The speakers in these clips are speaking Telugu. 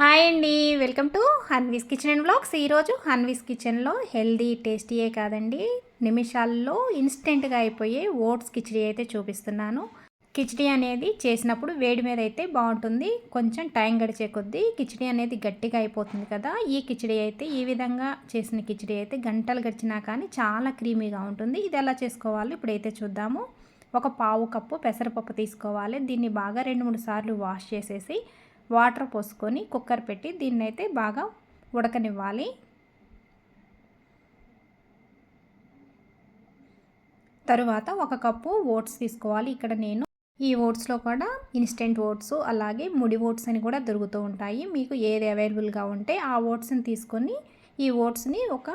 హాయ్ అండి welcome to Hanvi's kitchen and blogs. ఈరోజు హన్వీస్ కిచెన్లో హెల్దీ టేస్టీయే కాదండి నిమిషాల్లో ఇన్స్టెంట్గా అయిపోయే ఓట్స్ కిచడీ అయితే చూపిస్తున్నాను. కిచడీ అనేది చేసినప్పుడు వేడి మీద అయితే బాగుంటుంది కొంచెం టైం గడిచే కొద్దీ కిచడీ అనేది గట్టిగా అయిపోతుంది కదా. ఈ కిచడీ అయితే ఈ విధంగా చేసిన కిచడీ అయితే గంటలు గడిచినా కానీ చాలా క్రీమీగా ఉంటుంది. ఇది ఎలా చేసుకోవాలో ఇప్పుడైతే చూద్దాము. ఒక పావు కప్పు పెసరపప్పు తీసుకోవాలి. దీన్ని బాగా రెండు మూడు సార్లు వాష్ చేసేసి వాటర్ పోసుకొని కుక్కర్ పెట్టి దీన్ని అయితే బాగా ఉడకనివ్వాలి. తరువాత ఒక కప్పు ఓట్స్ తీసుకోవాలి. ఇక్కడ నేను ఈ ఓట్స్లో కూడా ఇన్స్టెంట్ ఓట్స్ అలాగే ముడి ఓట్స్ అని కూడా దొరుకుతూ ఉంటాయి. మీకు ఏది అవైలబుల్గా ఉంటే ఆ ఓట్స్ని తీసుకొని ఈ ఓట్స్ని ఒక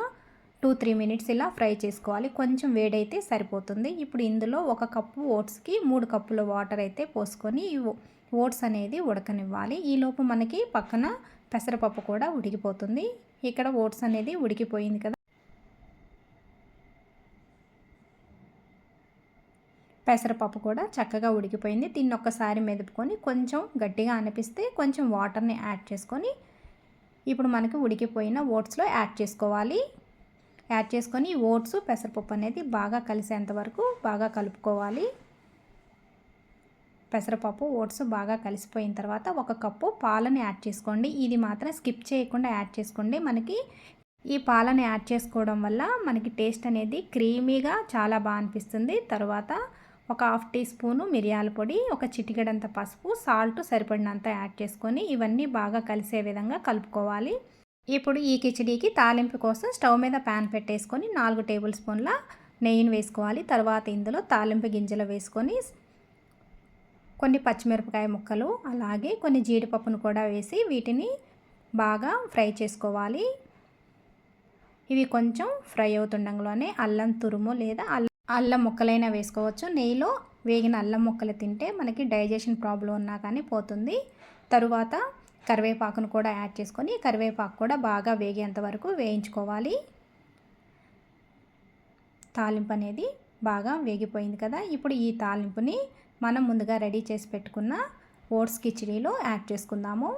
టూ త్రీ మినిట్స్ ఇలా ఫ్రై చేసుకోవాలి. కొంచెం వేడైతే సరిపోతుంది. ఇప్పుడు ఇందులో ఒక కప్పు ఓట్స్కి మూడు కప్పుల వాటర్ అయితే పోసుకొని ఓట్స్ అనేది ఉడకనివ్వాలి. ఈలోపు మనకి పక్కన పెసరపప్పు కూడా ఉడికిపోతుంది. ఇక్కడ ఓట్స్ అనేది ఉడికిపోయింది కదా. పెసరపప్పు కూడా చక్కగా ఉడికిపోయింది. దీన్ని ఒక్కసారి మెదుపుకొని కొంచెం గట్టిగా అనిపిస్తే కొంచెం వాటర్ని యాడ్ చేసుకొని ఇప్పుడు మనకి ఉడికిపోయిన ఓట్స్లో యాడ్ చేసుకోవాలి. యాడ్ చేసుకొని ఓట్స్ పెసరపప్పు అనేది బాగా కలిసేంత వరకు బాగా కలుపుకోవాలి. పెసరపప్పు ఓట్స్ బాగా కలిసిపోయిన తర్వాత ఒక కప్పు పాలని యాడ్ చేసుకోండి. ఇది మాత్రం స్కిప్ చేయకుండా యాడ్ చేసుకోండి. మనకి ఈ పాలని యాడ్ చేసుకోవడం వల్ల మనకి టేస్ట్ అనేది క్రీమీగా చాలా బాగా అనిపిస్తుంది. తర్వాత ఒక హాఫ్ టీ స్పూను మిరియాల పొడి ఒక చిటికెడంత పసుపు సాల్ట్ సరిపడినంత యాడ్ చేసుకొని ఇవన్నీ బాగా కలిసే విధంగా కలుపుకోవాలి. ఇప్పుడు ఈ కిచడీకి తాలింపు కోసం స్టవ్ మీద ప్యాన్ పెట్టేసుకొని నాలుగు టేబుల్ స్పూన్ల నెయ్యిని వేసుకోవాలి. తర్వాత ఇందులో తాలింపు గింజలు వేసుకొని కొన్ని పచ్చిమిరపకాయ ముక్కలు అలాగే కొన్ని జీడిపప్పును కూడా వేసి వీటిని బాగా ఫ్రై చేసుకోవాలి. ఇవి కొంచెం ఫ్రై అవుతుండగానే అల్లం తురుము లేదా అల్లం అల్లం ముక్కలైనా వేసుకోవచ్చు. నెయ్యిలో వేగిన అల్లం ముక్కలు తింటే మనకి డైజెషన్ ప్రాబ్లం ఉన్నా కానీ పోతుంది. తరువాత కరివేపాకును కూడా యాడ్ చేసుకొని కరివేపాకు కూడా బాగా వేగేంత వరకు వేయించుకోవాలి. తాలింపు అనేది బాగా వేగిపోయింది కదా. ఇప్పుడు ఈ తాలింపుని మనం ముందుగా రెడీ చేసి పెట్టుకున్న ఓట్స్ కిచిడీలో యాడ్ చేసుకుందాము.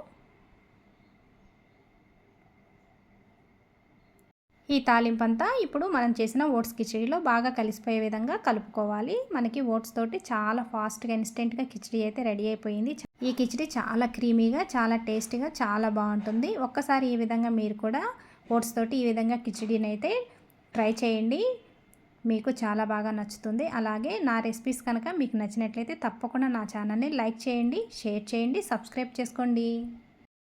ఈ తాలింపు అంతా ఇప్పుడు మనం చేసిన ఓట్స్ కిచడీలో బాగా కలిసిపోయే విధంగా కలుపుకోవాలి. మనకి ఓట్స్ తోటి చాలా ఫాస్ట్గా ఇన్స్టెంట్గా కిచడీ అయితే రెడీ అయిపోయింది. ఈ కిచడీ చాలా క్రీమీగా చాలా టేస్టీగా చాలా బాగుంటుంది. ఒక్కసారి ఈ విధంగా మీరు కూడా ఓట్స్ తోటి ఈ విధంగా కిచడీని అయితే ట్రై చేయండి. మీకు చాలా బాగా నచ్చుతుంది. అలాగే నా రెసిపీస్ కనుక మీకు నచ్చినట్లయితే తప్పకుండా నా ఛానల్ని లైక్ చేయండి షేర్ చేయండి సబ్స్క్రైబ్ చేసుకోండి.